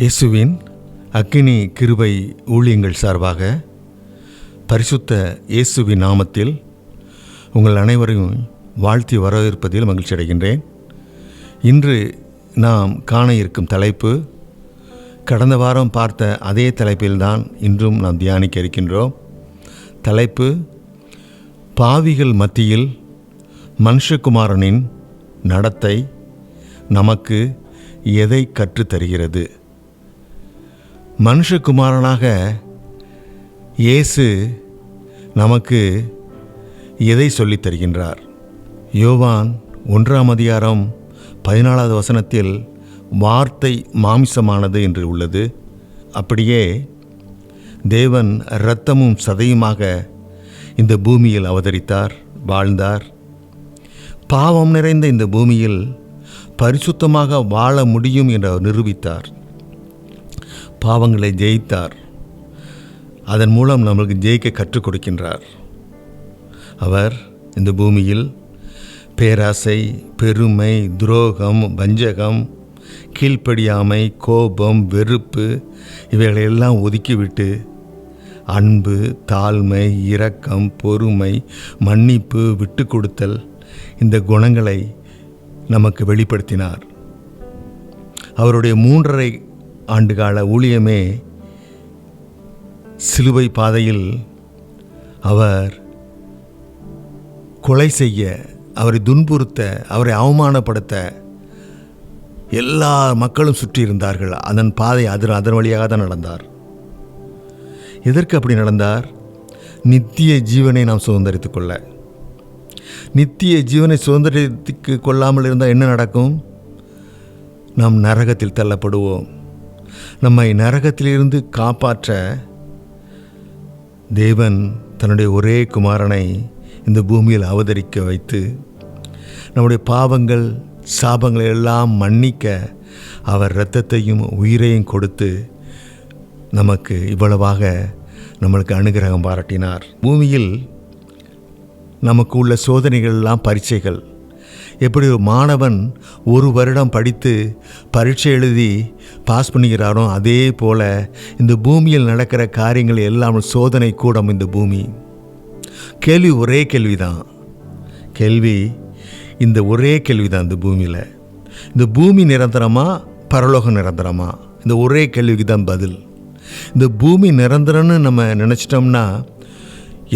இயேசுவின் அக்கினி கிருபை ஊழியங்கள் சார்பாக பரிசுத்த இயேசுவின் நாமத்தில் உங்கள் அனைவரையும் வாழ்த்தி வரவேற்பதில் மகிழ்ச்சி அடைகின்றேன். இன்று நாம் காண இருக்கும் தலைப்பு கடந்த வாரம் பார்த்த அதே தலைப்பில்தான் இன்றும் நாம் தியானிக்க இருக்கின்றோம். தலைப்பு பாவிகள் மத்தியில் மனுஷகுமாரனின் நடத்தை நமக்கு எதை கற்றுத் தருகிறது மனுஷகுமாரனாக இயேசு நமக்கு எதை சொல்லித் தருகின்றார்? யோவான் ஒன்றாம் அதிகாரம் பதினாலாவது வசனத்தில் வார்த்தை மாமிசமானது என்று உள்ளது. அப்படியே தேவன் இரத்தமும் சதையுமாக இந்த பூமியில் அவதரித்தார் வாழ்ந்தார். பாவம் நிறைந்த இந்த பூமியில் பரிசுத்தமாக வாழ முடியும் என்று அவர் நிரூபித்தார். பாவங்களை ஜெயித்தார். அதன் மூலம் நம்மளுக்கு ஜெயிக்க கற்றுக் கொடுக்கின்றார். அவர் இந்த பூமியில் பேராசை பெருமை துரோகம் வஞ்சகம் கீழ்ப்படியாமை கோபம் வெறுப்பு இவைகளையெல்லாம் ஒதுக்கிவிட்டு அன்பு தாழ்மை இரக்கம் பொறுமை மன்னிப்பு விட்டு கொடுத்தல் இந்த குணங்களை நமக்கு வெளிப்படுத்தினார். அவருடைய மூன்றரை ஆண்டுகால ஊழியமே சிலுவை பாதையில் அவர் கொலை செய்ய அவரை துன்புறுத்த அவரை அவமானப்படுத்த எல்லா மக்களும் சுற்றி இருந்தார்கள். அதன் பாதை அதன் அதன் வழியாக தான் நடந்தார். எதற்கு அப்படி நடந்தார்? நித்திய ஜீவனை நாம் சுதந்திரித்துக் கொள்ள. நித்திய ஜீவனை சுதந்திரத்துக்கு கொள்ளாமல் இருந்தால் என்ன நடக்கும்? நாம் நரகத்தில் தள்ளப்படுவோம். நம்மை நரகத்திலிருந்து காப்பாற்ற தேவன் தன்னுடைய ஒரே குமாரனை இந்த பூமியில் அவதரிக்க வைத்து நம்முடைய பாவங்கள் சாபங்களை எல்லாம் மன்னிக்க அவர் இரத்தத்தையும் உயிரையும் கொடுத்து நமக்கு இவ்வளவாக நம்மளுக்கு அனுகிரகம் பாராட்டினார். பூமியில் நமக்கு உள்ள சோதனைகள் எல்லாம் பரீட்சைகள் எப்படி ஒரு மாணவன் ஒரு வருடம் படித்து பரீட்சை எழுதி பாஸ் பண்ணிக்கிறாரோ அதே போல் இந்த பூமியில் நடக்கிற காரியங்கள் எல்லாம் சோதனை கூடம் இந்த பூமி. கேள்வி ஒரே கேள்வி தான் கேள்வி இந்த ஒரே கேள்வி தான் இந்த பூமியில். இந்த பூமி நிரந்தரமா பரலோகம் நிரந்தரமா? இந்த ஒரே கேள்விக்கு தான் பதில். இந்த பூமி நிரந்தரம்னு நம்ம நினச்சிட்டோம்னா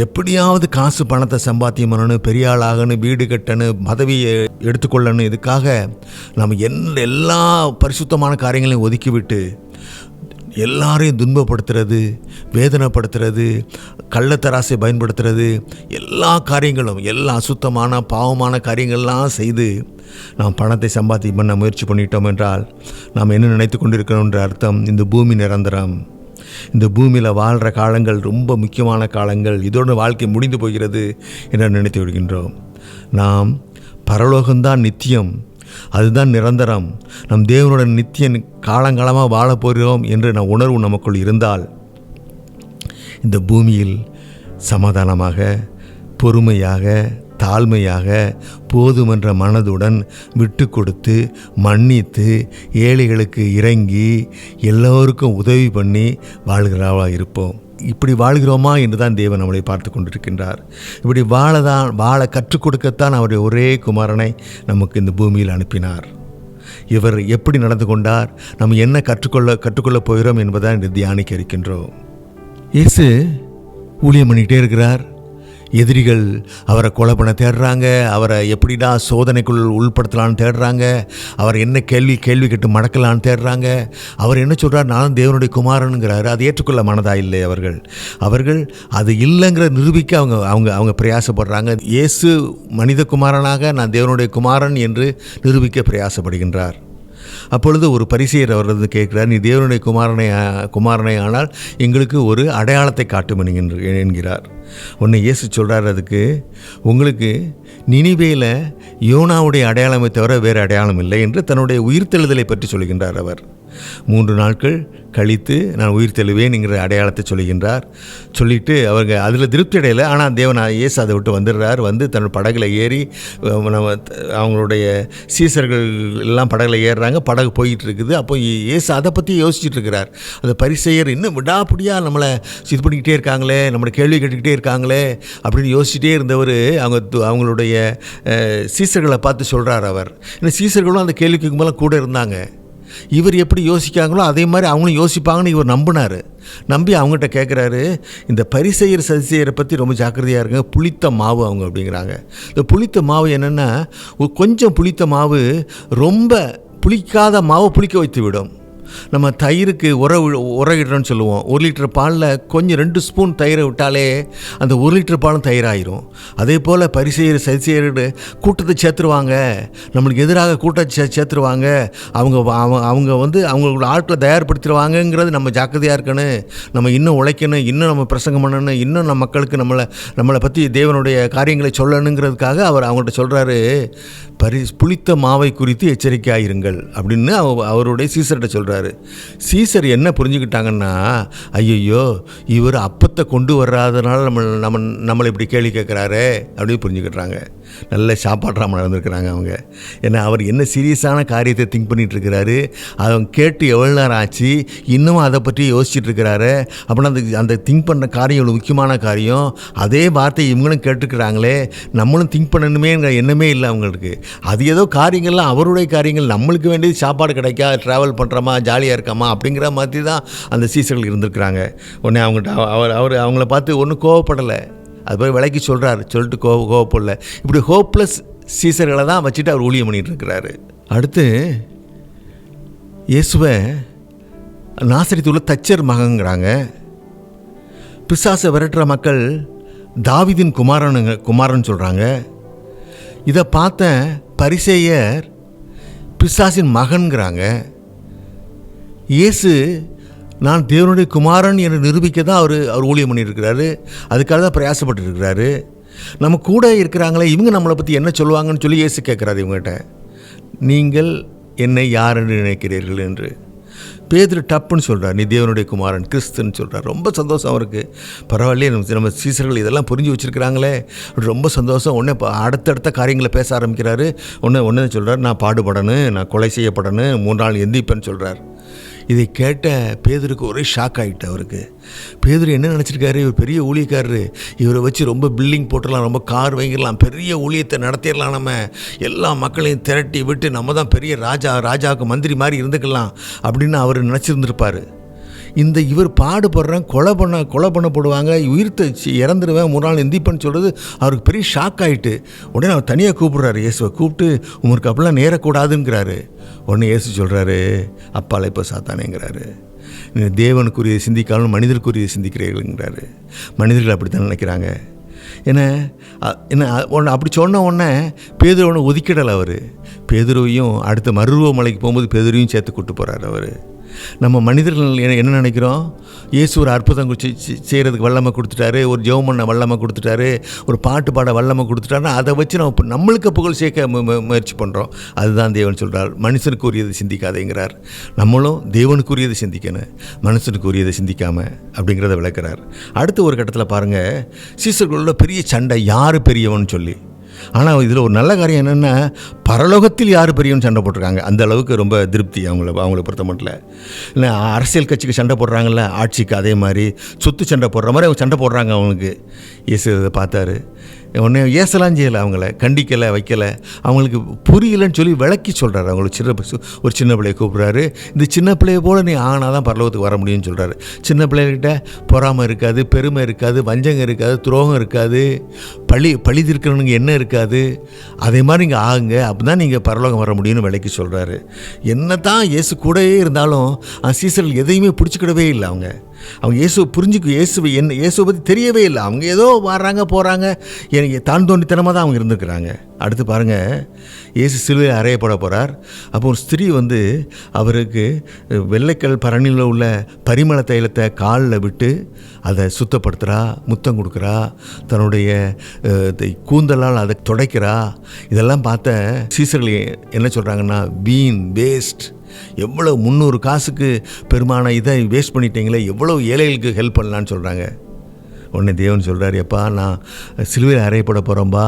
எப்படியாவது காசு பணத்தை சம்பாத்தியம் பண்ணணும் பெரிய ஆளாகணும் வீடு கட்டணும் பதவியை எடுத்துக்கொள்ளணும். இதுக்காக நம்ம என் எல்லா பரிசுத்தமான காரியங்களையும் ஒதுக்கிவிட்டு எல்லாரையும் துன்பப்படுத்துறது வேதனைப்படுத்துறது கள்ளத்தராசை பயன்படுத்துறது எல்லா காரியங்களும் எல்லா அசுத்தமான பாவமான காரியங்கள்லாம் செய்து நாம் பணத்தை சம்பாத்தி பண்ண முயற்சி பண்ணிட்டோம் என்றால் நாம் என்ன நினைத்து கொண்டிருக்கிறோன்ற அர்த்தம் இந்த பூமி நிரந்தரம். இந்த பூமியில் வாழ்கிற காலங்கள் ரொம்ப முக்கியமான காலங்கள். இதோடு வாழ்க்கை முடிந்து போகிறது என்று நினைத்து விடுகின்றோம் நாம் பரலோகம்தான் நித்தியம். அதுதான் நிரந்தரம். நம் தேவனுடைய நித்திய காலங்காலமாக வாழப் போகிறோம் என்ற நம் உணர்வு நமக்குள் இருந்தால் இந்த பூமியில் சமாதானமாக பொறுமையாக தாழ்மையாக போதுமென்ற மனதுடன் விட்டு கொடுத்து மன்னித்து ஏழைகளுக்கு இறங்கி எல்லோருக்கும் உதவி பண்ணி வாழ்கிறவா இருப்போம். இப்படி வாழ்கிறோமா என்று தான் தேவன் நம்மளை பார்த்து கொண்டிருக்கின்றார். இப்படி வாழதான் வாழ கற்றுக் கொடுக்கத்தான் அவருடைய ஒரே குமாரனை நமக்கு இந்த பூமியில் அனுப்பினார். இவர் எப்படி நடந்து கொண்டார் நம்ம என்ன கற்றுக்கொள்ள கற்றுக்கொள்ளப் போகிறோம் என்பதை இன்று தியானிக்க இருக்கின்றோம். இயேசு ஊழியம் பண்ணிக்கிட்டே இருக்கிறார். எதிரிகள் அவரை கொலை பண்ண தேடுறாங்க அவரை எப்படிடா சோதனைக்குள் உள்படுத்தலான்னு தேடுறாங்க அவர் என்ன கேள்வி கேள்வி கேட்டு மடக்கலான்னு தேடுறாங்க. அவர் என்ன சொல்கிறார் நானும் தேவனுடைய குமாரனுங்கிறாரு. அதை ஏற்றுக்கொள்ள மனதா? இல்லை அவர்கள். அவர்கள் அது இல்லைங்கிற நிரூபிக்க அவங்க அவங்க அவங்க பிரயாசப்படுறாங்க. இயேசு மனித குமாரனாக நான் தேவனுடைய குமாரன் என்று நிரூபிக்க பிரயாசப்படுகின்றார். அப்பொழுது ஒரு பரிசெயர் அவர் வந்து கேட்கிறார் நீ தேவனுடைய குமாரனை குமாரனை ஆனால் எங்களுக்கு ஒரு அடையாளத்தை காட்டும் என்கிறார். உன்னை இயேசு சொல்கிறார் அதுக்கு உங்களுக்கு நினிவேல யோனாவுடைய அடையாளமே தவிர வேறு அடையாளம் இல்லை என்று தன்னுடைய உயிர்த்தெழுதலை பற்றி சொல்கின்றார் அவர். மூன்று நாட்கள் கழித்து நான் உயிர் தெழுவேன்ங்கிற அடையாளத்தை சொல்லுகின்றார். சொல்லிட்டு அவங்க அதில் திருப்தி அடையலை. ஆனால் தேவன் இயேசு அதை விட்டு வந்துடுறார். வந்து தன்னோட படகுல ஏறி நம்ம அவங்களுடைய சீசர்கள் எல்லாம் படகுல ஏறுறாங்க. படகு போயிட்டு இருக்குது அப்போ இயேசு அதை பற்றி யோசிச்சுட்டு இருக்கிறார். அந்த பரிசெயர் இன்னும் விடாப்பிடியாக நம்மளை இது பண்ணிக்கிட்டே இருக்காங்களே நம்மளை கேள்வி கேட்டுக்கிட்டே இருக்காங்களே அப்படின்னு யோசிச்சுட்டே இருந்தவர் அவங்க அவங்களுடைய சீசர்களை பார்த்து சொல்கிறார் அவர். ஏன்னா சீசர்களும் அந்த கேள்விக்கு மேலே கூட இருந்தாங்க. இவர் எப்படி யோசிக்காங்களோ அதே மாதிரி அவங்களும் யோசிப்பாங்கன்னு இவர் நம்பினார். நம்பி அவங்ககிட்ட கேட்குறாரு இந்த பரிசெயர் சதிசெயரை பற்றி ரொம்ப ஜாக்கிரதையாக இருங்க புளித்த மாவு அவங்க அப்படிங்கிறாங்க. இந்த புளித்த மாவு என்னென்னா கொஞ்சம் புளித்த மாவு ரொம்ப புளிக்காத மாவை புளிக்க வைத்து விடும் நம்ம தயிருக்கு உர உரகிடுறோன்னு சொல்லுவோம். ஒரு லிட்டர் பாலில் கொஞ்சம் ரெண்டு ஸ்பூன் தயிரை விட்டாலே அந்த ஒரு லிட்டர் பாலும் தயிராயிரும். அதே போல் பரிசெயர் சரிசெயரு கூட்டத்தை சேர்த்துருவாங்க. நம்மளுக்கு எதிராக கூட்டத்தை சே சேர்த்துருவாங்க. அவங்க அவங்க அவங்க வந்து அவங்களோட ஆட்களை தயார்படுத்திடுவாங்கங்கிறது நம்ம ஜாக்கிரதையாக இருக்கணும். நம்ம இன்னும் உழைக்கணும் இன்னும் நம்ம பிரசங்கம் பண்ணணும் இன்னும் நம்ம மக்களுக்கு நம்மளை நம்மளை பற்றி தேவனுடைய காரியங்களை சொல்லணுங்கிறதுக்காக அவர் அவங்கள்ட்ட சொல்கிறாரு பரி புளித்த மாவை குறித்து எச்சரிக்கையாயிருங்கள் அப்படின்னு அவ- அவருடைய சீசர்கிட்ட சொல்கிறாரு சீசர் என்ன புரிஞ்சுக்கிட்டாங்கன்னா ஐயையோ இவர் அப்பத்தை கொண்டு வராதனால நம்ம நம்ம நம்மளை இப்படி கேள்வி கேட்குறாரு அப்படின்னு புரிஞ்சுக்கிட்டாங்க. நல்ல சாப்பாட்றாம நடந்திருக்கிறாங்க அவங்க. ஏன்னா அவர் என்ன சீரியஸான காரியத்தை திங்க் பண்ணிகிட்ருக்கிறாரு அவங்க கேட்டு எவ்வளோ நேரம் ஆச்சு இன்னும் அதை பற்றி யோசிச்சுட்டு இருக்கிறாரு. அப்படின்னா அந்த அந்த திங்க் பண்ண காரியம் இவ்வளோ முக்கியமான காரியம் அதே வார்த்தை இவங்களும் கேட்டுருக்குறாங்களே நம்மளும் திங்க் பண்ணணுமேங்கிற எண்ணமே இல்லை அவங்களுக்கு. அது ஏதோ காரியங்கள்லாம் அவருடைய காரியங்கள் நம்மளுக்கு வேண்டியது சாப்பாடு கிடைக்கா ட்ராவல் பண்ணுறோமா ஜாலியாக இருக்காமா அப்படிங்கிற மாதிரி தான் அந்த சீசர்கள் இருந்திருக்கிறாங்க. உடனே அவங்ககிட்ட அவர் அவர் அவங்கள பார்த்து ஒன்றும் கோவப்படலை. அது போய் விலைக்கு சொல்கிறார் சொல்லிட்டு கோ கோவப்படல. இப்படி ஹோப்லெஸ் சீசர்களை தான் வச்சுட்டு அவர் ஊழியம் பண்ணிகிட்டு இருக்கிறாரு. அடுத்து இயேசுவை நாசரித்துள்ள தச்சர் மகங்கிறாங்க பிசாசை விரட்டுற மக்கள் தாவிதின் குமாரனுங்க குமாரன் சொல்கிறாங்க இதை பார்த்த பரிசேயர் பிசாசின் மகன்கிறாங்க. இயேசு நான் தேவனுடைய குமாரன் என்று நிரூபிக்க தான் அவர் அவர் ஊழியம் பண்ணியிருக்கிறாரு. அதுக்காக தான் பிரயாசப்பட்டு இருக்கிறாரு நம்ம கூட இருக்கிறாங்களே இவங்க நம்மளை பற்றி என்ன சொல்லுவாங்கன்னு சொல்லி இயேசு கேட்குறாரு இவங்ககிட்ட. நீங்கள் என்னை யார் என்று நினைக்கிறீர்கள்? என்று. பேதுரு டப்புன்னு சொல்கிறார் நீ தேவனுடைய குமாரன் கிறிஸ்துன்னு சொல்கிறார் ரொம்ப சந்தோஷம் அவருக்கு. பரவாயில்லையே நம்ம நம்ம சீசர்கள் இதெல்லாம் புரிஞ்சு வச்சுருக்கிறாங்களே. ரொம்ப சந்தோஷம். உடனே இப்போ அடுத்தடுத்த காரியங்களை பேச ஆரம்பிக்கிறாரு. ஒன்று ஒன்று சொல்கிறார் நான் பாடுபடணும் நான் கொலை செய்யப்படணும் மூன்று நாள் எந்திப்பேன்னு சொல்கிறார் இதை கேட்ட பேதருக்கு ஒரே ஷாக் ஆகிட்டு அவருக்கு. பேதர் என்ன நினச்சிருக்காரு? இவர் பெரிய ஊழியக்காரரு. இவரை வச்சு ரொம்ப பில்டிங் போட்டுடலாம் ரொம்ப கார் வாங்கிடலாம் பெரிய ஊழியத்தை நடத்திடலாம் நம்ம. எல்லா மக்களையும் திரட்டி விட்டு நம்ம தான் பெரிய ராஜா ராஜாவுக்கு மந்திரி மாதிரி இருந்துக்கலாம் அப்படின்னு அவர் நினச்சிருந்துருப்பார். இந்த இவர் பாடுபடுறேன் கொலை பண்ண கொலை பண்ணப்படுவாங்க உயிர்த்து இறந்துருவேன் மூணு நாள் எந்திப்பேன்னு சொல்கிறது அவருக்கு பெரிய ஷாக் ஆகிட்டு உடனே அவர் தனியாக கூப்பிடுறாரு இயேசுவை கூப்பிட்டு உங்களுக்கு அப்படிலாம் நேரக்கூடாதுங்கிறாரு. உடனே இயேசு சொல்கிறாரு அப்பாலை இப்போ சாத்தானேங்கிறாரு. நீ தேவனுக்குரிய சிந்திக்காலும் மனிதருக்குரிய சிந்திக்கிறீர்கள்ங்கிறாரு. மனிதர்கள் அப்படி தான் நினைக்கிறாங்க ஏன்னா என்ன? ஒன்று அப்படி சொன்ன உடனே பேதுருவனை ஒன்று ஒதுக்கிடலை அவர். பேதுருவையும் அடுத்த மருருவ மலைக்கு போகும்போது பேதுருவையும் சேர்த்து கூட்டு போகிறார் அவர். நம்ம மனிதர்கள் என்ன நினைக்கிறோம்? இயேசு ஒரு அற்புதம் செய்கிறதுக்கு வல்லமை கொடுத்துட்டாரு ஒரு ஜெவம் பண்ண வல்லமை கொடுத்துட்டாரு ஒரு பாட்டு பாட வல்லமை கொடுத்துட்டாருன்னா அதை வச்சு நம்ம நம்மளுக்கு புகழ் சேர்க்க மு- முயற்சி பண்ணுறோம் அதுதான் தேவன் சொல்கிறார் மனுஷனுக்குரியது சிந்திக்காதேங்கிறார். நம்மளும் தேவனுக்கு உரியதை சிந்திக்கணும். மனுஷனுக்கு உரியதை சிந்திக்காமல் அப்படிங்கிறத விளக்குறார். அடுத்து ஒரு கட்டத்தில் பாருங்கள் சீசர்களோட பெரிய சண்டை யார் பெரியவன் சொல்லி. ஆனால் இதில் ஒரு நல்ல காரியம் என்னென்னா பரலோகத்தில் யார் பெரியவன் சண்டை போட்டிருக்காங்க? அந்த அளவுக்கு ரொம்ப திருப்தி அவங்கள அவங்கள பொறுத்த மட்டும் இல்லை அரசியல் கட்சிக்கு சண்டை போடுறாங்கல்ல ஆட்சிக்கு அதே மாதிரி சொத்து சண்டை போடுற மாதிரி அவங்க சண்டை போடுறாங்க அவங்களுக்கு. இயேசு இதை பார்த்தாரு. உடனே ஏசலாம் செய்யலை அவங்கள கண்டிக்கலை வைக்கலை. அவங்களுக்கு புரியலன்னு சொல்லி விளக்கி சொல்கிறாரு அவங்களுக்கு சின்ன ஒரு சின்ன பிள்ளையை கூப்பிட்றாரு. இந்த சின்ன பிள்ளைய போல் நீ ஆனால் தான் பரலோகத்துக்கு வர முடியும்னு சொல்கிறாரு சின்ன பிள்ளைகிட்ட பொறாமை இருக்காது பெருமை இருக்காது வஞ்சகம் இருக்காது துரோகம் இருக்காது பழி பழி தீர்க்கிறவனுங்க என்ன இருக்காது. அதே மாதிரி நீங்கள் ஆகுங்க அப்போ தான் நீங்கள் பரலோகம் வர முடியும்னு விளக்கி சொல்கிறாரு என்ன தான் இயேசு கூடவே இருந்தாலும் அந்த எதையுமே பிடிச்சிக்கிடவே இல்லை அவங்க. அவங்க இயேசுவை புரிஞ்சுக்க இயேசுவை என்ன இயேசுவை பற்றி தெரியவே இல்லை. அவங்க ஏதோ வர்றாங்க போகிறாங்க எனக்கு தான் தோண்டித்தனமாக தான் அவங்க இருந்துருக்குறாங்க. அடுத்து பாருங்கள் இயேசு சிலுவையில் அறையப்பட போகிறார் அப்போ ஒரு ஸ்திரீ வந்து அவருக்கு வெள்ளைக்கல் பரணியில் உள்ள பரிமள தைலத்தை காலில் விட்டு அதை சுத்தப்படுத்துகிறா முத்தம் கொடுக்குறா தன்னுடைய தை- கூந்தலால் அதை துடைக்கிறா. இதெல்லாம் பார்த்த சீசர்கள் என்ன சொல்கிறாங்கன்னா வீண் வேஸ்ட் எவ்வளோ முந்நூறு காசுக்கு பெருமான இதை வேஸ்ட் பண்ணிட்டீங்களே எவ்வளோ ஏழைகளுக்கு ஹெல்ப் பண்ணலான்னு சொல்கிறாங்க உடனே தேவன் சொல்கிறார் எப்பா நான் சிலுவையில் அறையப்பட போகிறோம்பா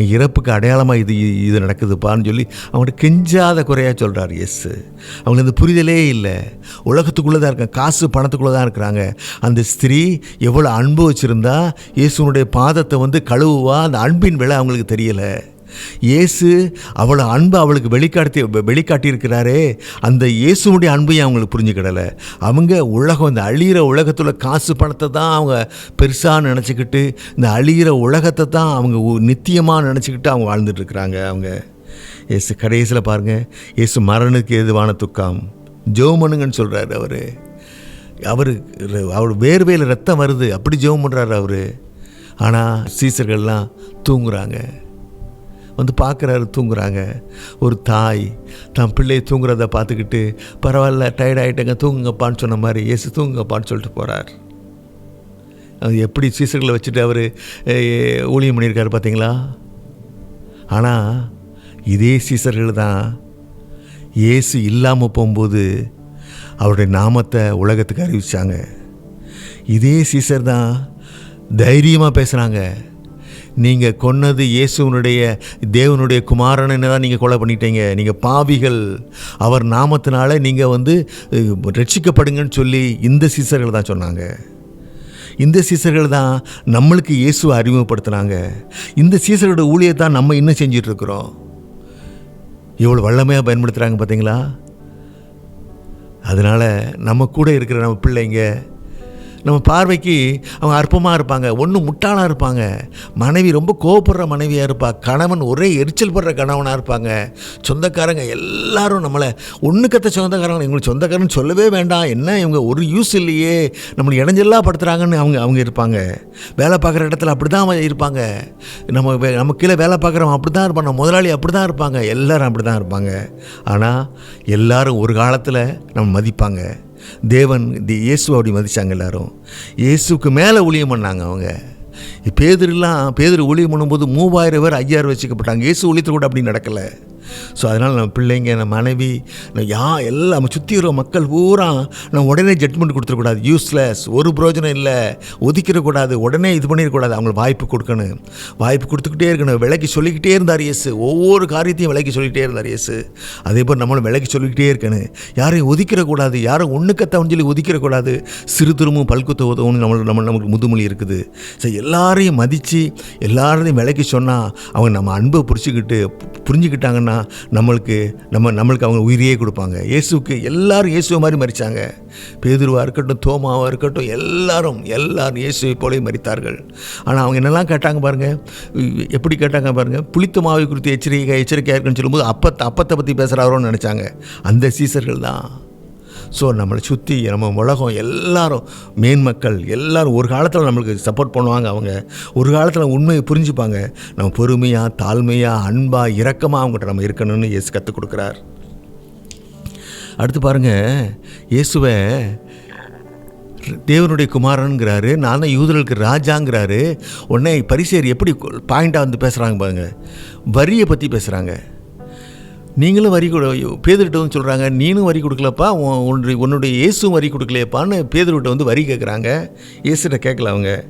என் இறப்புக்கு அடையாளமாக இது இது நடக்குதுப்பான்னு சொல்லி அவங்கள்ட்ட கெஞ்சாத குறையாக சொல்கிறார் எஸ் அவங்களுக்கு அந்த புரிதலே இல்லை. உலகத்துக்குள்ளே தான் இருக்காங்க காசு பணத்துக்குள்ளே தான் இருக்கிறாங்க. அந்த ஸ்திரீ எவ்வளோ அன்பு வச்சுருந்தா இயேசுனுடைய பாதத்தை வந்து கழுவுவா அந்த அன்பின் விலை அவங்களுக்கு தெரியலை. இயேசு அவ்வளோ அன்பு அவளுக்கு வெளிக்காட்டி வெளிக்காட்டியிருக்கிறாரே. அந்த இயேசுனுடைய அன்பையும் அவங்களுக்கு புரிஞ்சுக்கிடலை. அவங்க உலகம் இந்த அழியிற உலகத்தில் காசு பணத்தை தான் அவங்க பெருசாக நினச்சிக்கிட்டு இந்த அழியிற உலகத்தை தான் அவங்க நித்தியமாக நினச்சிக்கிட்டு அவங்க வாழ்ந்துட்டுருக்குறாங்க அவங்க. இயேசு கடைசியில் பாருங்கள் இயேசு மரணுக்கு எதுவான துக்கம். ஜோமனுங்கன்னு சொல்கிறாரு அவர். அவர் அவர் வேர்வையில் ரத்தம் வருது அப்படி ஜெபம் பண்ணுறாரு அவர். ஆனால் சீசர்கள்லாம் தூங்குறாங்க. வந்து பார்க்குறாரு தூங்குறாங்க. ஒரு தாய் தன் பிள்ளையை தூங்குறத பார்த்துக்கிட்டு பரவாயில்ல டயர்ட் ஆகிட்டேங்க தூங்குங்கப்பான்னு சொன்ன மாதிரி இயேசு தூங்குங்கப்பான்னு சொல்லிட்டு போகிறார் அது எப்படி சீசர்களை வச்சுட்டு அவர் ஊழியம் பண்ணியிருக்காரு பார்த்தீங்களா? ஆனால் இதே சீசர்கள் தான் இயேசு இல்லாமல் போகும்போது அவருடைய நாமத்தை உலகத்துக்கு அறிவிச்சாங்க. இதே சீசர் தான் தைரியமாக பேசுகிறாங்க நீங்கள் கொன்னது இயேசுவனுடைய தேவனுடைய குமாரனை தான் நீங்கள் கொலை பண்ணிட்டீங்க. நீங்கள் பாவிகள். அவர் நாமத்தினால நீங்கள் வந்து ரட்சிக்கப்படுங்கன்னு சொல்லி இந்த சீசர்கள் தான் சொன்னாங்க. இந்த சீசர்கள் தான் நம்மளுக்கு இயேசுவை அறிமுகப்படுத்துனாங்க. இந்த சீசரோட ஊழியத்தை தான் நம்ம இன்னும் செஞ்சிட்ருக்குறோம். இவ்வளோ வல்லமையாக பயன்படுத்துகிறாங்க பார்த்தீங்களா அதனால் நம்ம கூட இருக்கிற நம்ம பிள்ளைங்க நம்ம பார்வைக்கு அவங்க அற்பமாக இருப்பாங்க ஒன்று முட்டாளாக இருப்பாங்க மனைவி ரொம்ப கோவப்படுற மனைவியாக இருப்பாள் கணவன் ஒரே எரிச்சல் படுற கணவனாக இருப்பாங்க சொந்தக்காரங்க எல்லாரும் நம்மளை ஒன்று கத்த சொந்தக்காரங்க எங்களுக்கு சொந்தக்காரன்னு சொல்லவே வேண்டாம் என்ன இவங்க ஒரு யூஸ் இல்லையே நம்மளை இடைஞ்செல்லாம் படுத்துகிறாங்கன்னு அவங்க அவங்க இருப்பாங்க. வேலை பார்க்குற இடத்துல அப்படி தான் இருப்பாங்க. நம்ம வே- நம்ம கீழே வேலை பார்க்குறவங்க அப்படி தான் இருப்பாங்க முதலாளி அப்படி தான் இருப்பாங்க எல்லோரும் அப்படி தான் இருப்பாங்க. ஆனால் எல்லாரும் ஒரு காலத்தில் நம்ம மதிப்பாங்க. தேவன் தி இயேசு அப்படி மதிச்சாங்க எல்லாரும். இயேசுக்கு மேலே ஊழியம் பண்ணாங்க அவங்க. பேதர்லாம் பேதர் ஊழியம் பண்ணும்போது மூவாயிரம் பேர் ஐயாயிரம் வச்சுக்கப்பட்டாங்க இயேசு ஊழியத்தில் கூட அப்படி நடக்கலை. ஸோ அதனால் நம்ம பிள்ளைங்க நம்ம மனைவி நம்ம யா எல்லாம் நம்ம சுற்றி இருக்கிற மக்கள் பூரா நம்ம உடனே ஜட்மெண்ட் கொடுத்துடக்கூடாது. யூஸ்லெஸ் ஒரு பிரயோஜனம் இல்லை. ஒதுக்கிடக்கூடாது. உடனே இது பண்ணிடக்கூடாது. அவங்களுக்கு வாய்ப்பு கொடுக்கணும். வாய்ப்பு கொடுத்துக்கிட்டே இருக்கணும். விலைக்கு சொல்லிக்கிட்டே இருந்தார் இயேசு. ஒவ்வொரு காரியத்தையும் விலைக்கு சொல்லிக்கிட்டே இருந்தார் இயேசு. அதே போல் நம்மளும் விலைக்கு சொல்லிக்கிட்டே இருக்கணும். யாரையும் ஒதுக்கிடக்கூடாது. யாரும் ஒன்றுக்கத்தவன் சொல்லி ஒதுக்கிடக்கூடாது. சிறு திரும்பவும் பல்குத்த உதவும் நம்ம நம்ம நமக்கு முதுமொழி இருக்குது. ஸோ எல்லாரையும் மதித்து எல்லாரையும் விலைக்கு சொன்னால் அவங்க நம்ம அன்பை புரிச்சுக்கிட்டு புரிஞ்சுக்கிட்டாங்கன்னா நம்மளுக்கு நம்ம நம்மளுக்கு அவங்க உயிரையே கொடுப்பாங்க. இயேசுக்கு எல்லாரும் இயேசுவை மாதிரி மறிச்சாங்க பேதுருவாக இருக்கட்டும் தோமாவாக இருக்கட்டும் எல்லாரும் எல்லாரும் இயேசுவை போலே மறித்தார்கள் ஆனால் அவங்க என்னெல்லாம் கேட்டாங்க பாருங்கள் எப்படி கேட்டாங்க பாருங்கள் புளித்த மாவை குறித்து எச்சரிக்கை எச்சரிக்கையாக இருக்குன்னு சொல்லும்போது அப்பத்தை அப்பத்தை பற்றி பேசுகிறாரோன்னு நினச்சாங்க. அந்த சீசர்கள் தான். ஸோ நம்மளை சுற்றி நம்ம உலகம் எல்லாரும் மேன்மக்கள் எல்லோரும் ஒரு காலத்தில் நம்மளுக்கு சப்போர்ட் பண்ணுவாங்க அவங்க. ஒரு காலத்தில் உண்மையை புரிஞ்சுப்பாங்க. நம்ம பொறுமையாக தாழ்மையாக அன்பாக இரக்கமாக அவங்ககிட்ட நம்ம இருக்கணும்னு இயேசு கற்றுக் கொடுக்குறார். அடுத்து பாருங்கள் இயேசுவை தேவனுடைய குமாரனுங்கிறாரு நான் தான் யூதர்களுக்கு ராஜாங்கிறாரு. உடனே பரிசேர் எப்படி பாயிண்டாக வந்து பேசுகிறாங்க பாருங்கள் வரியை பற்றி பேசுகிறாங்க நீங்களும் வரி கொடு பேதர்கிட்ட வந்து சொல்கிறாங்க நீனும் வரி கொடுக்கலப்பா உன் உன்னுடைய உன்னுடைய வரி கொடுக்கலையப்பான்னு பேதர்கிட்ட வந்து வரி கேட்குறாங்க இயேசுகிட்ட கேட்கல அவங்க.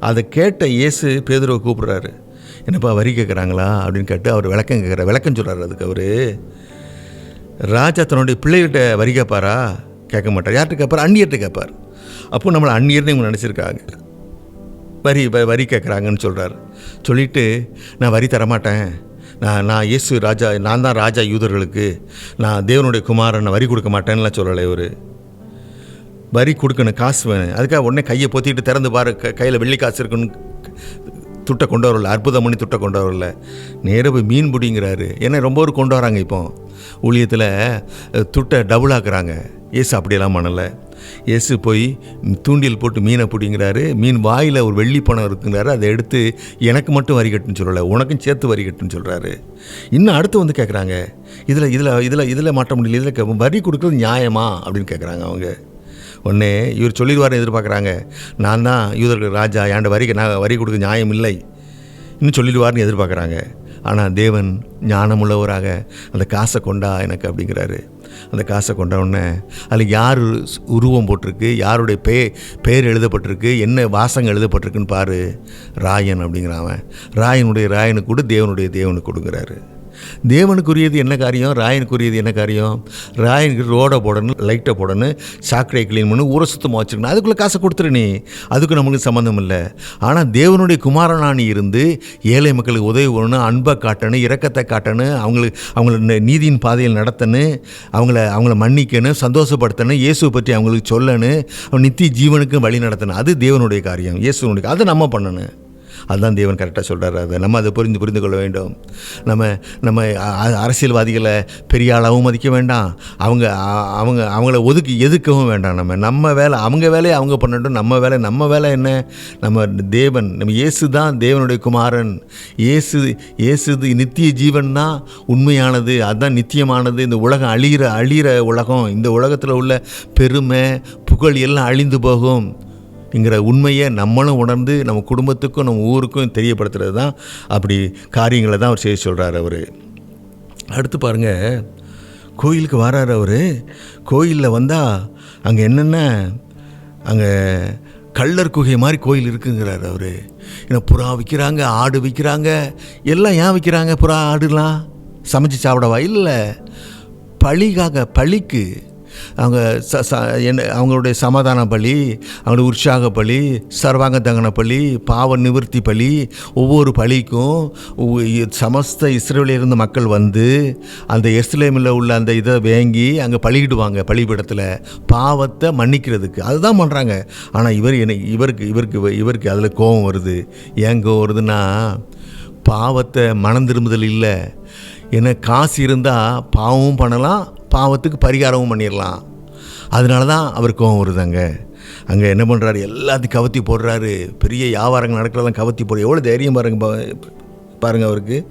அதை கேட்ட இயேசு பேதுருவை கூப்பிட்றாரு. என்னப்பா வரி கேட்குறாங்களா அப்படின்னு கேட்டு அவர் விளக்கம் கேட்குறாரு விளக்கம் சொல்கிறார் அதுக்கு அவர். ராஜா தன்னுடைய பிள்ளைகிட்ட வரி கேட்பாரா கேட்க மாட்டார். யார்கிட்ட கேட்பார் அந்நியர்கிட்ட கேட்பார் அப்போ நம்மளை அந்நியர்னு இவங்க நினச்சிருக்காங்க. வரி வ- வரி கேட்குறாங்கன்னு சொல்கிறார் சொல்லிட்டு நான் வரி தரமாட்டேன். நான் நான் இயேசு ராஜா நான் தான் ராஜா யூதர்களுக்கு நான் தேவனுடைய குமாரனை வரி கொடுக்க மாட்டேன்னுலாம் சொல்லலை இவர். வரி கொடுக்கணும் காசு வேணும். அதுக்காக உடனே கையை பொத்திட்டு திறந்து பாரு க கையில் வெள்ளி காசு இருக்குன்னு துட்டை கொண்டு வரல அற்புதம் பண்ணி துட்டை கொண்டு வரல. நேராக போய் மீன் பிடிங்கிறாரு. ஏன்னா ரொம்ப ஒரு கொண்டு வராங்க இப்போ. ஊழியத்தில் துட்டை டபுள் ஆக்குறாங்க. ஏசு அப்படியெல்லாம் பண்ணலை. இயேசு போய் தூண்டில் போட்டு மீனை பிடிங்கிறாரு. மீன் வாயில் ஒரு வெள்ளி பணம் இருக்குங்கிறாரு. அதை எடுத்து எனக்கு மட்டும் வரி கட்டுன்னு சொல்லலை உனக்கும் சேர்த்து வரி கட்டுன்னு சொல்கிறாரு இன்னும் அடுத்து வந்து கேட்குறாங்க இதில் இதில் இதில் இதில் மாற்ற முடியல. இதில் வரி கொடுக்குறது நியாயமா? அப்படின்னு கேட்குறாங்க அவங்க. உடனே இவர் சொல்லிடுவார்னு எதிர்பார்க்குறாங்க. நான் தான் யூதர்கள் ராஜா ஏன்ட வரி நான் வரி கொடுக்க நியாயம் இல்லை. இன்னும் சொல்லிடுவார்னு எதிர்பார்க்குறாங்க. ஆனால் தேவன் ஞானமுள்ளவராக அந்த காசை கொண்டா எனக்கு அப்படிங்கிறாரு. அந்த காசை கொண்டவுடனே அதில் யார் உருவம் போட்டிருக்கு யாருடைய பே பெயர் எழுதப்பட்டிருக்கு என்ன வாசகம் எழுதப்பட்டிருக்குன்னு பாரு ராயன் அப்படிங்கிறான் ராயனுடைய ராயனுக்கு கூட தேவனுடைய தேவனுக்கு கொடுக்குறாரு. தேவனுக்குரியது என்ன காரியம்? ராயனுக்குரியது என்ன காரியம்? ராயனுக்கு ரோடை போடணும் லைட்டை போடணும் சாக்கடை க்ளீன் பண்ணு ஊரை சுத்தமாக வச்சுக்கணும். அதுக்குள்ளே காசை கொடுத்துரு நீ. அதுக்கு நம்மளுக்கு சம்மந்தம் இல்லை. ஆனால் தேவனுடைய குமாரனானி இருந்து ஏழை மக்களுக்கு உதவி பண்ணணும் அன்பை காட்டணும் இரக்கத்தை காட்டணும் அவங்களுக்கு அவங்கள ந- நீதியின் பாதையில் நடத்தணும் அவங்கள அவங்கள மன்னிக்கணும் சந்தோஷப்படுத்தணும் இயேசுவை பற்றி அவங்களுக்கு சொல்லணும் அவன் நித்திய ஜீவனுக்கு வழி நடத்தணும். அது தேவனுடைய காரியம் இயேசுனுடைய. அதை நம்ம பண்ணணும். அதுதான் தேவன் கரெக்டாக சொல்கிறாரு அதை நம்ம அதை புரிந்து புரிந்து கொள்ள வேண்டும். நம்ம நம்ம அ- அ- அரசியல்வாதிகளை பெரிய ஆள் மதிக்க வேண்டாம். அவங்க அவங்க அவங்கள ஒதுக்கி எதுக்கவும் வேண்டாம் நம்ம. நம்ம வேலை அவங்க வேலையை அவங்க பண்ணட்டும். நம்ம வேலை நம்ம வேலை என்ன? நம்ம தேவன் நம்ம இயேசு தான் தேவனுடைய குமாரன். இயேசு இயேசு நித்திய ஜீவன் தான் உண்மையானது. அதுதான் நித்தியமானது. இந்த உலகம் அழிகிற அழிகிற உலகம். இந்த உலகத்தில் உள்ள பெருமை புகழ் எல்லாம் அழிந்து போகும். அப்படிங்கிற உண்மையை நம்மளும் உணர்ந்து நம்ம குடும்பத்துக்கும் நம்ம ஊருக்கும் தெரியப்படுத்துறது தான் அப்படி காரியங்களை தான் அவர் செய்ய சொல்கிறார் அவர். அடுத்து பாருங்கள் கோயிலுக்கு வராரு அவர். கோயிலில் வந்தால் அங்கே என்னென்ன அங்கே கள்ளர் குகை மாதிரி கோயில் இருக்குங்கிறார் அவர். ஏன்னா புறா விற்கிறாங்க ஆடு விற்கிறாங்க எல்லாம் ஏன் விற்கிறாங்க புறா ஆடுலாம்? சமைச்சு சாப்பிடவா? இல்லை பழிக்காக பழிக்கு அவங்க ச ச என்ன அவங்களுடைய சமாதான பலி அவங்களுடைய உற்சாக பலி சர்வாங்க தகன பலி பாவ நிவர்த்தி பலி ஒவ்வொரு பலிக்கும் சமஸ்த இஸ்ரேலில் இருந்த மக்கள் வந்து அந்த எஸ்லேமில் உள்ள அந்த இதை வேங்கி அங்கே பழியிடுவாங்க பழிபடத்தில் பாவத்தை மன்னிக்கிறதுக்கு. அதுதான் பண்ணுறாங்க ஆனால் இவர் என்ன இவருக்கு இவருக்கு இவருக்கு அதில் கோபம் வருது. ஏன் கோவம் வருதுன்னா பாவத்தை மனம் திரும்புதல் இல்லை. ஏன்னா காசு இருந்தால் பாவமும் பண்ணலாம் பாவத்துக்கு பரிகாரமும் பண்ணிடலாம் அதனால தான் அவர் கோவம் வருது அங்கே அங்கே என்ன பண்ணுறாரு எல்லாத்தையும் கவத்தி போடுறாரு. பெரிய வியாபாரங்கள் நடக்கிறதெல்லாம் கவத்தி போடுற எவ்வளோ தைரியம் பாருங்க பா- பாருங்க அவருக்கு.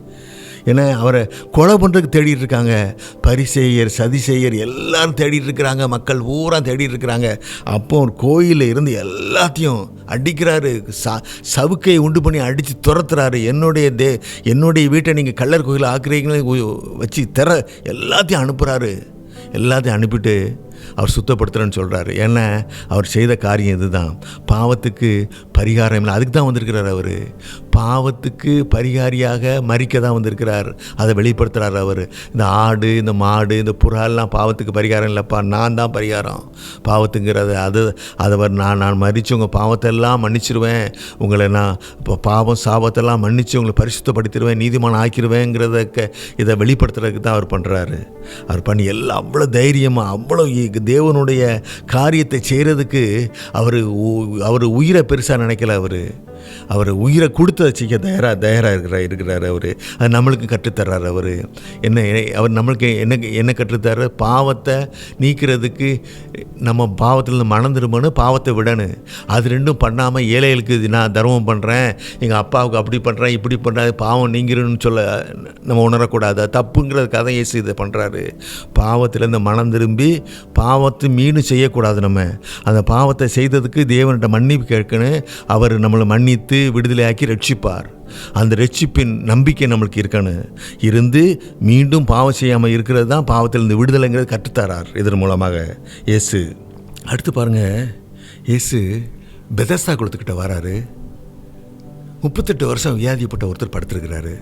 ஏன்னா அவரை கொலை பண்ணுறதுக்கு தேடிட்டு இருக்காங்க. பரிசெய்யர் சதிசெய்யர் எல்லாரும் தேடிட்டு இருக்கிறாங்க. மக்கள் பூரா தேடிட்டு இருக்கிறாங்க. அப்போ ஒரு கோயிலில் இருந்து எல்லாத்தையும் அடிக்கிறாரு. ச சவுக்கையை உண்டு பண்ணி அடித்து துரத்துறாரு. என்னுடைய தே என்னுடைய வீட்டை நீங்கள் கல்லர் கோயில் ஆக்குறீங்களே வச்சு திற எல்லாத்தையும் அனுப்புகிறாரு எல்லாத்தையும் அனுப்பிட்டு அவர் சுத்தப்படுத்துகிறேன்னு சொல்கிறாரு ஏன்னா அவர் செய்த காரியம் இதுதான். பாவத்துக்கு பரிகாரம் இல்லை அதுக்கு தான் வந்திருக்கிறார் அவர். பாவத்துக்கு பரிகாரியாக மறிக்க தான் வந்திருக்கிறார். அதை வெளிப்படுத்துகிறார் அவர். இந்த ஆடு இந்த மாடு இந்த புறாலெலாம் பாவத்துக்கு பரிகாரம் இல்லைப்பா நான் தான் பரிகாரம். பாவத்துங்கிறது அது அதை அவர் நான் நான் மறித்து உங்கள் பாவத்தெல்லாம் மன்னிச்சிருவேன். உங்களை நான் இப்போ பாவம் சாபத்தெல்லாம் மன்னித்து உங்களை பரிசுத்தப்படுத்திடுவேன் நீதிமான் ஆக்கிடுவேங்கிறத க- இதை வெளிப்படுத்துறதுக்கு தான் அவர் பண்ணுறாரு அவர் பண்ணி எல்லாம் அவ்வளோ தைரியமாக அவ்வளோ தேவனுடைய காரியத்தை செய்கிறதுக்கு அவர் அவர் உயிரை பெருசாக நினைக்கல அவர். அவர் உயிரை கொடுத்து செய்ய தயாராக தயாராக இருக்கிறார் இருக்கிறார் அவர். அது நம்மளுக்கு கற்றுத்தர்றார் அவர். என்ன அவர் நம்மளுக்கு என்ன என்ன கற்றுத்தர்றாரு? பாவத்தை நீக்கிறதுக்கு நம்ம பாவத்திலேருந்து மனம் திரும்பணும் பாவத்தை விடணும். அது ரெண்டும் பண்ணாமல் ஏழைகளுக்கு இது நான் தர்மம் பண்ணுறேன் எங்கள் அப்பாவுக்கு அப்படி பண்ணுறேன் இப்படி பண்ணுறேன் பாவம் நீங்கிறன்னு சொல்ல நம்ம உணரக்கூடாது. தப்புங்கிறதுக்காக தான் இயேசு இதை பண்ணுறாரு பாவத்திலேருந்து மனம் திரும்பி பாவத்தை மீண்டும் செய்யக்கூடாது நம்ம. அந்த பாவத்தை செய்ததுக்கு தேவன்கிட்ட மன்னிப்பு கேட்கணும். அவர் நம்மளை மன்னித்து விடுதலையாக்கி ரட்சிப்பார் அந்த ரட்சிப்பின் நம்பிக்கை நம்மளுக்கு இருக்கணும் இருந்து மீண்டும் பாவம் செய்யாமல் இருக்கிறது தான் பாவத்திலிருந்து விடுதலைங்கிறது கற்றுத்தரார் இதன் மூலமாக. இயேசு. அடுத்து பாருங்க. இயேசு பெதஸ்தா குளத்துக்கிட்ட வராரு. முப்பத்தெட்டு வருஷம் வியாதிப்பட்ட ஒருத்தர் படுத்திருக்கிறாரு.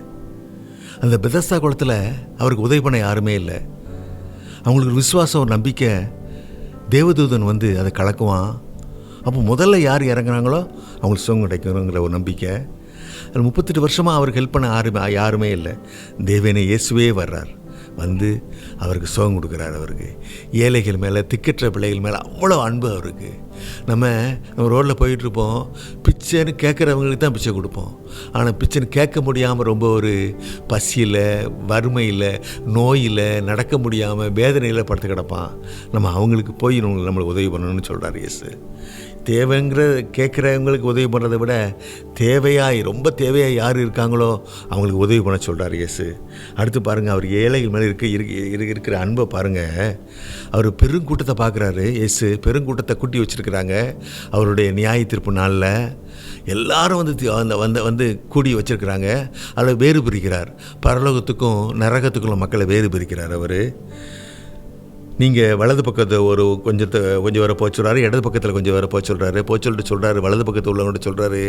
அந்த பெதஸ்தா குளத்தில் அவருக்கு உதவி பண்ண யாருமே இல்லை. அவங்களுக்கு ஒரு விசுவாசம் ஒரு நம்பிக்கை. தேவதூதன் வந்து அதை கலக்குவான். அப்போ முதல்ல யார் இறங்குறாங்களோ அவங்களுக்கு சுகம் கிடைக்கணுங்கிற ஒரு நம்பிக்கை. அது முப்பத்தெட்டு வருஷமாக அவருக்கு ஹெல்ப் பண்ண யாருமே யாருமே இல்லை. தேவனே இயேசுவே வர்றார். வந்து அவருக்கு சுகம் கொடுக்குறாரு அவருக்கு. ஏழைகள் மேலே திக்கற்ற பிள்ளைகள் மேலே அவ்வளோ அன்பு அவருக்கு. நம்ம நம்ம ரோட்டில் போயிட்டுருப்போம். பிச்சைன்னு கேட்குறவங்களுக்கு தான் பிச்சை கொடுப்போம். ஆனால் பிச்சைன்னு கேட்க முடியாமல் ரொம்ப ஒரு பசியில் வறுமையில் நோயில் நடக்க முடியாமல் வேதனையில் படுத்து கிடப்பான். நம்ம அவங்களுக்கு போய் நம்ம- நம்மளுக்கு உதவி பண்ணணும்னு சொல்கிறார் இயேசு. தேவைங்கிற கேட்குறவங்களுக்கு உதவி பண்ணுறதை விட தேவையாய் ரொம்ப தேவையாக யார் இருக்காங்களோ அவங்களுக்கு உதவி பண்ண சொல்கிறார் இயேசு. அடுத்து பாருங்கள் அவர் ஏழைகள் மேலே இருக்க இருக்கு- இரு- இருக்கிற அன்பை பாருங்கள் அவர் பெருங்கூட்டத்தை பார்க்குறாரு இயேசு. பெருங்கூட்டத்தை கூட்டி வச்சுருக்கிறாங்க. அவருடைய நியாய தீர்ப்பு நாளில் எல்லாரும் வந்து அந்த வந்து வந்து கூடி வச்சுருக்கிறாங்க. அதில் வேறு பிரிக்கிறார். பரலோகத்துக்கும் நரகத்துக்குள்ள மக்களை வேறு பிரிக்கிறார் அவர். நீங்கள் வலது பக்கத்தை ஒரு கொஞ்சத்தை கொஞ்சம் வர போக சொல்கிறாரு இடது பக்கத்தில் கொஞ்சம் வர போக சொல்கிறாரு போக சொல்லிட்டு சொல்கிறாரு வலது பக்கத்தில் உள்ளவங்கள்ட்ட சொல்கிறாரு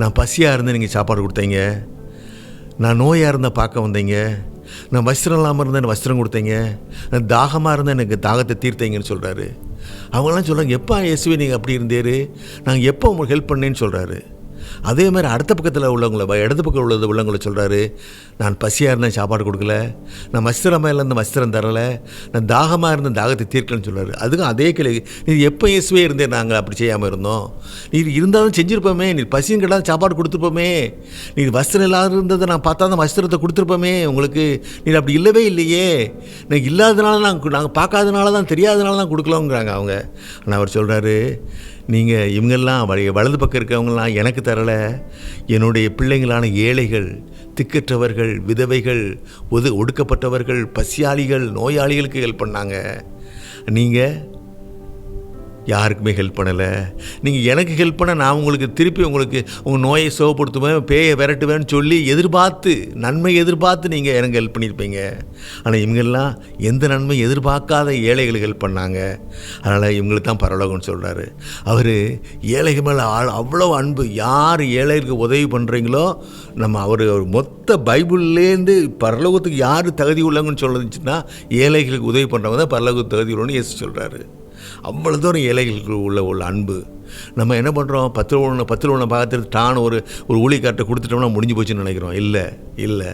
நான் பசியாக இருந்து நீங்கள் சாப்பாடு கொடுத்தீங்க. நான் நோயாக இருந்தால் பார்க்க வந்தீங்க. நான் வஸ்திரம் இல்லாமல் இருந்தேன் வஸ்திரம் கொடுத்தீங்க. நான் தாகமாக இருந்தேன் எனக்கு தாகத்தை தீர்த்தீங்கன்னு சொல்கிறாரு அவங்களாம் சொல்கிறாங்க எப்போ இயேசுவே நீங்கள் அப்படி இருந்தேரு? நாங்கள் எப்போ உங்களுக்கு ஹெல்ப் பண்ணேன்னு சொல்கிறாரு அதே மாதிரி அடுத்த பக்கத்தில் உள்ளவங்கள இடது பக்கம் உள்ளது உள்ளவங்கள சொல்கிறாரு நான் பசியாக இருந்தேன் சாப்பாடு கொடுக்கல. நான் வஸ்திரமாக இருந்த வஸ்திரம் தரலை. நான் தாகமாக இருந்த தாகத்தை தீர்க்கலன்னு சொல்கிறாரு அதுக்கும் அதே கேள்வி நீ எப்போ இயேசுவே இருந்தே நாங்கள் அப்படி செய்யாமல் இருந்தோம்? நீ இருந்தாலும் செஞ்சுருப்போமே நீ பசியும் கேட்டால் சாப்பாடு கொடுத்துருப்போமே. நீ வஸ்திரம் இல்லாத இருந்ததை நான் பார்த்தா தான் வஸ்திரத்தை கொடுத்துருப்போமே உங்களுக்கு. நீ அப்படி இல்லவே இல்லையே. நான் இல்லாதனால நாங்கள் நாங்கள் பார்க்காதனால தான் தெரியாதனால தான் கொடுக்கலோங்கிறாங்க அவங்க. ஆனால் அவர் சொல்கிறாரு நீங்கள் இவங்கெல்லாம் வ- வலது பக்கம் இருக்கிறவங்களாம் எனக்கு தரலை. என்னுடைய பிள்ளைங்களான ஏழைகள் திக்கற்றவர்கள் விதவைகள் ஒது ஒடுக்கப்பட்டவர்கள் பசியாளிகள் நோயாளிகளுக்கு ஹெல்ப் பண்ணாங்க. நீங்கள் யாருக்குமே ஹெல்ப் பண்ணலை. நீங்கள் எனக்கு ஹெல்ப் பண்ண நான் உங்களுக்கு திருப்பி உங்களுக்கு உங்கள் நோயை சுகப்படுத்துவேன் பேயை விரட்டுவேன்னு சொல்லி எதிர்பார்த்து நன்மை எதிர்பார்த்து நீங்கள் எனக்கு ஹெல்ப் பண்ணியிருப்பீங்க. ஆனால் இவங்கெல்லாம் எந்த நன்மை எதிர்பார்க்காத ஏழைகளுக்கு ஹெல்ப் பண்ணாங்க. அதனால் இவங்களுக்கு தான் பரவலகம்னு சொல்கிறாரு அவர் ஏழைகள் மேலே ஆள் அவ்வளோ அன்பு. யார் ஏழைகளுக்கு உதவி பண்ணுறீங்களோ நம்ம அவர் அவர் மொத்த பைபிள்லேருந்து பரலோகத்துக்கு யார் தகுதி உள்ளவங்கன்னு சொல்லுச்சுன்னா ஏழைகளுக்கு உதவி பண்ணுறவங்க தான் பரலோகத்துக்கு தகுதி உள்ளவன்னு இயேசு சொல்கிறாரு அவ்வளோ தூரம் ஏழைகளுக்கு உள்ள உள்ள அன்பு. நம்ம என்ன பண்ணுறோம் பத்து ஒன்று பத்து ஒன்று பார்த்துட்டு டான் ஒரு ஒரு ஊழிக்கார்ட்ட கொடுத்துட்டோம்னா முடிஞ்சு போச்சுன்னு நினைக்கிறோம். இல்லை இல்லை.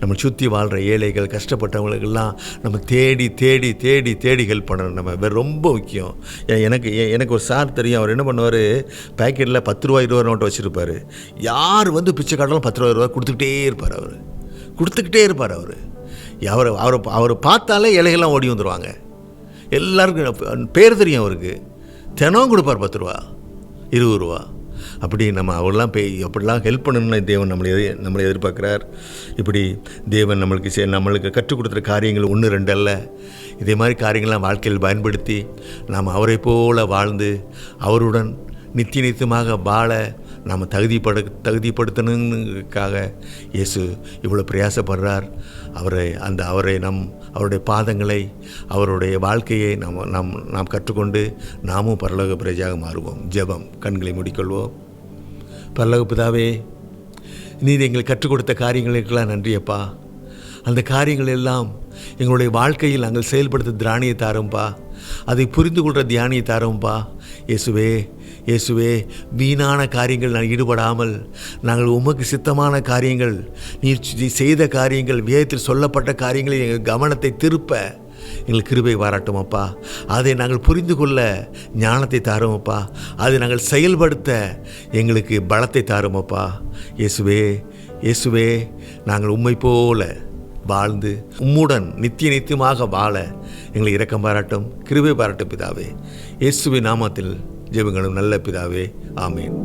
நம்ம சுற்றி வாழ்கிற ஏழைகள் கஷ்டப்பட்டவங்களுக்கெல்லாம் நம்ம தேடி தேடி தேடி தேடி ஹெல்ப் பண்ணணும் நம்ம. வேறு ரொம்ப முக்கியம். எனக்கு எனக்கு ஒரு சார் தெரியும். அவர் என்ன பண்ணுவார்? பேக்கெட்டில் பத்து ரூபா இருபது நோட்டு வச்சுருப்பார். யார் வந்து பிச்சை காட்டாலும் பத்து ரூபா ரூபா கொடுத்துக்கிட்டே இருப்பார் அவர். கொடுத்துக்கிட்டே இருப்பார் அவர். அவரை அவர் அவர் பார்த்தாலே இலைகள்லாம் ஓடி வந்துடுவாங்க எல்லாருக்கும் பேர் தெரியும் அவருக்கு. தினம் கொடுப்பார் பத்து ரூபா இருபது ரூபா. அப்படி நம்ம அவெல்லாம் போய் எப்படிலாம் ஹெல்ப் பண்ணணும்னு தேவன் நம்மளை எதி நம்மளை எதிர்பார்க்குறார். இப்படி தேவன் நம்மளுக்கு செ- நம்மளுக்கு கற்றுக் கொடுத்துற காரியங்கள் ஒன்று ரெண்டு அல்ல. இதே மாதிரி காரியங்கள்லாம் வாழ்க்கையில் பயன்படுத்தி நாம் அவரை போல வாழ்ந்து அவருடன் நித்திய நித்தியமாக வாழ நாம் தகுதிப்பட தகுதிப்படுத்தணுங்கிறதுக்காக இயேசு இவ்வளோ பிரயாசப்படுறார். அவரை அந்த அவரை நம் அவருடைய பாதங்களை அவருடைய வாழ்க்கையை நாம் நாம் நாம் கற்றுக்கொண்டு நாமும் பரலோக பிரஜையாக மாறுவோம். ஜெபம் கண்களை மூடிக்கொள்வோம். பரலோக பிதாவே நீர் எங்களுக்கு கற்றுக் கொடுத்த காரியங்களுக்கெல்லாம் நன்றியப்பா அந்த காரியங்கள் எல்லாம் எங்களுடைய வாழ்க்கையில் நாங்கள் செயல்படுத்த திராணியை தாரும்பா. அதை புரிந்து கொள்கிற தியானியை தாரும்பா. இயேசுவே இயேசுவே வீணான காரியங்கள் நான் ஈடுபடாமல் நாங்கள் உமக்கு சித்தமான காரியங்கள் நீ செய்த காரியங்கள் வேதத்தில் சொல்லப்பட்ட காரியங்களில் எங்கள் கவனத்தை திருப்ப எங்களுக்கு கிருபை வாராட்டும் அப்பா. அதை நாங்கள் புரிந்து கொள்ள ஞானத்தை தாரும் அப்பா. அதை நாங்கள் செயல்படுத்த எங்களுக்கு பலத்தை தாரும் அப்பா. இயேசுவே இயேசுவே நாங்கள் உண்மை போல வாழ்ந்து உம்முடன் நித்திய நித்தியமாக வாழ எங்களை இரக்கம் பாராட்டும் கிருபை பாராட்டும் பிதாவே. இயேசுவின் நாமத்தில் ஜெபங்களும் நல்ல பிதாவே ஆமேன்.